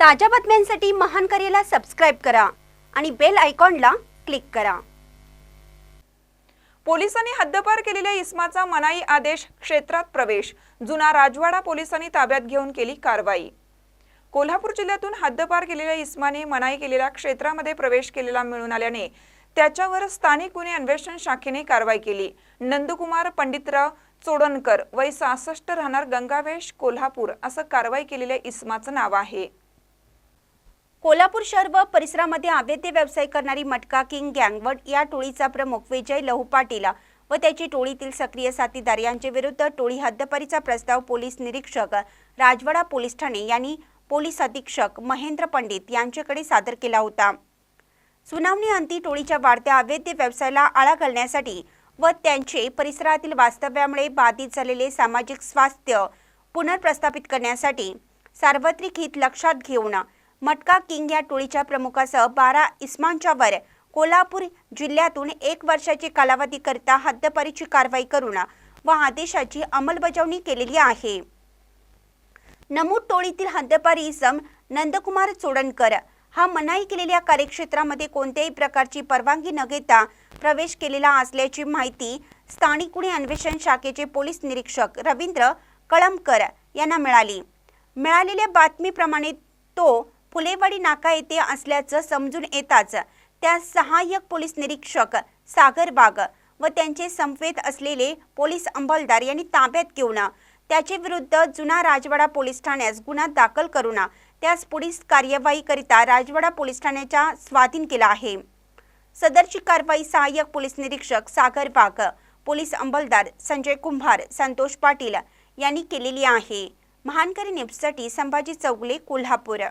ताज्या बातम्यांसाठी महान करेला सबस्क्राईब करा आणि बेल आयकॉनला क्लिक करा. पोलिसांनी हद्दपार केलेल्या इस्माचा मनाई आदेश क्षेत्रात प्रवेश. जुना राजवाडा पोलिसांनी ताब्यात घेऊन केली कारवाई. कोल्हापूर जिल्ह्यातून हद्दपार केलेल्या इस्माने मनाई केलेल्या क्षेत्रामध्ये प्रवेश केलेला मिळून आल्याने त्याच्यावर स्थानिक गुन्हे अन्वेषण शाखेने कारवाई केली. नंदकुमार पंडितराव चोडणकर वय सहासष्ट राहणार गंगावेश कोल्हापूर असं कारवाई केलेल्या इस्माचं नाव आहे. कोल्हापूर शहर व परिसरामध्ये अवैध व्यवसाय करणारी मटका किंग गँग या टोळीचा प्रमुख विजय लहू पाटीला व त्याची टोळीतील सक्रिय साथीदार यांच्या विरुद्ध टोळी हद्दपारीचा प्रस्ताव पोलीस निरीक्षक राजवाडा पोलीस ठाणे यांनी पोलीस अधीक्षक महेंद्र पंडित यांच्याकडे सादर केला होता. सुनावणी अंती टोळीच्या वाढत्या अवैध व्यवसायाला आळा घालण्यासाठी व त्यांचे परिसरातील वास्तव्यामुळे बाधित झालेले सामाजिक स्वास्थ्य पुनर्प्रस्थापित करण्यासाठी सार्वत्रिक हित लक्षात घेऊन मटका किंग या टोळीच्या प्रमुखासह बारा इस्मांच्यावर कोल्हापूर जिल्ह्यातून एक वर्षाची कालावधीकरिता हद्दपारीची कारवाई करून व आदेशाची अंमलबजावणी केलेली आहे. नमूद टोळीतील हद्दपारी इसम नंदकुमार चोडणकर हा मनाई केलेल्या कार्यक्षेत्रामध्ये कोणत्याही प्रकारची परवानगी न घेता प्रवेश केलेला असल्याची माहिती स्थानिक गुन्हे अन्वेषण शाखेचे पोलीस निरीक्षक रवींद्र कळमकर यांना मिळाली. मिळालेल्या बातमीप्रमाणे तो फुलेवाडी नाका येथे असल्याचं समजून येताच त्या सहाय्यक पोलीस निरीक्षक सागर बाग व त्यांचे समवेत असलेले पोलीस अंमलदार यांनी ताब्यात घेऊन त्याचे विरुद्ध जुना राजवाडा पोलीस ठाण्यास गुन्हा दाखल करून त्यास पोलीस कार्यवाहीकरिता राजवाडा पोलीस ठाण्याच्या स्वाधीन केला आहे. सदरची कारवाई सहाय्यक पोलीस निरीक्षक सागर वाघ पोलीस अंमलदार संजय कुंभार संतोष पाटील यांनी केलेली आहे. महानकरी न्यूजसाठी संभाजी चौगले कोल्हापूर.